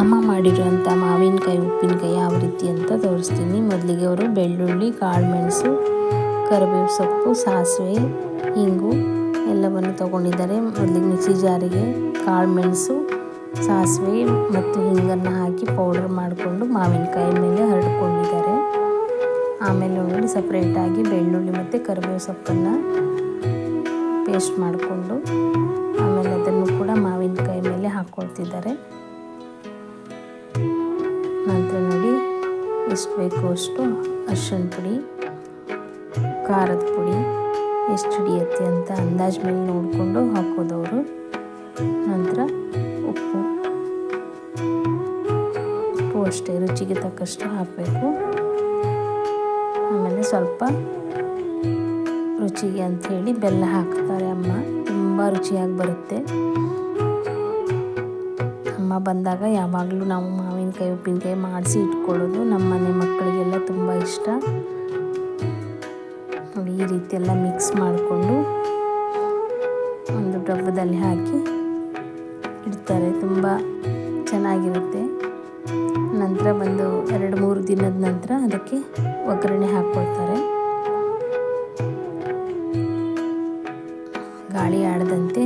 ಅಮ್ಮ ಮಾಡಿರುವಂಥ ಮಾವಿನಕಾಯಿ, ಉಪ್ಪಿನಕಾಯಿ ಯಾವ ರೀತಿ ಅಂತ ತೋರಿಸ್ತೀನಿ. ಮೊದಲಿಗೆ ಅವರು ಬೆಳ್ಳುಳ್ಳಿ, ಕಾಳುಮೆಣಸು, ಕರಿಬೇವು ಸೊಪ್ಪು, ಸಾಸಿವೆ ಹಿಂಗು ಎಲ್ಲವನ್ನು ತಗೊಂಡಿದ್ದಾರೆ. ಮೊದಲಿಗೆ ಮಿಕ್ಸಿ ಜಾರಿಗೆ ಕಾಳುಮೆಣಸು, ಸಾಸಿವೆ ಮತ್ತು ಹಿಂಗನ್ನು ಹಾಕಿ ಪೌಡರ್ ಮಾಡಿಕೊಂಡು ಮಾವಿನಕಾಯಿ ಮೇಲೆ ಹರಡ್ಕೊಂಡಿದ್ದಾರೆ. ಆಮೇಲೆ ನೋಡಿ ಸಪ್ರೇಟಾಗಿ ಬೆಳ್ಳುಳ್ಳಿ ಮತ್ತು ಕರಿಬೇವು ಸೊಪ್ಪನ್ನು ಪೇಸ್ಟ್ ಮಾಡಿಕೊಂಡು ಆಮೇಲೆ ಅದನ್ನು ಕೂಡ ಮಾವಿನಕಾಯಿ ಮೇಲೆ ಹಾಕ್ಕೊಳ್ತಿದ್ದಾರೆ ನಂತರ ನೋಡಿ, ಎಷ್ಟು ಬೇಕು ಅಷ್ಟು ಅರ್ಶಿಣ ಪುಡಿ, ಖಾರದ ಪುಡಿ, ಎಷ್ಟು ಹಿಡಿಯುತ್ತೆ ಅಂತ ಅಂದಾಜು ಮೇಲೆ ನೋಡಿಕೊಂಡು ಹಾಕೋದವರು. ನಂತರ ಉಪ್ಪು. ಉಪ್ಪು ಅಷ್ಟೇ, ರುಚಿಗೆ ತಕ್ಕಷ್ಟು ಹಾಕಬೇಕು. ಆಮೇಲೆ ಸ್ವಲ್ಪ ರುಚಿಗೆ ಅಂಥೇಳಿ ಬೆಲ್ಲ ಹಾಕ್ತಾರೆ ಅಮ್ಮ. ತುಂಬ ರುಚಿಯಾಗಿ ಬರುತ್ತೆ. ಬಂದಾಗ ಯಾವಾಗಲೂ ನಾವು ಮಾವಿನಕಾಯಿ ಉಪ್ಪಿನಕಾಯಿ ಮಾಡಿಸಿ ಇಟ್ಕೊಳ್ಳೋದು ನಮ್ಮ ಮನೆ ಮಕ್ಕಳಿಗೆಲ್ಲ ತುಂಬ ಇಷ್ಟ. ನೋಡಿ, ಈ ರೀತಿ ಎಲ್ಲ ಮಿಕ್ಸ್ ಮಾಡಿಕೊಂಡು ಒಂದು ಡಬ್ಬದಲ್ಲಿ ಹಾಕಿ ಇಡ್ತಾರೆ. ತುಂಬ ಚೆನ್ನಾಗಿರುತ್ತೆ. ನಂತರ ಒಂದು ಎರಡು ಮೂರು ದಿನದ ನಂತರ ಅದಕ್ಕೆ ಒಗ್ಗರಣೆ ಹಾಕ್ಕೊಳ್ತಾರೆ. ಗಾಳಿ ಆಡದಂತೆ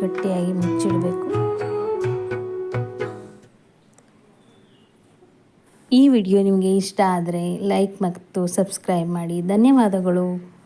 ಗಟ್ಟಿಯಾಗಿ ಮುಚ್ಚಿಡಬೇಕು. ಈ ವಿಡಿಯೋ ನಿಮಗೆ ಇಷ್ಟ ಆದರೆ ಲೈಕ್ ಮತ್ತು ಸಬ್ಸ್ಕ್ರೈಬ್ ಮಾಡಿ. ಧನ್ಯವಾದಗಳು.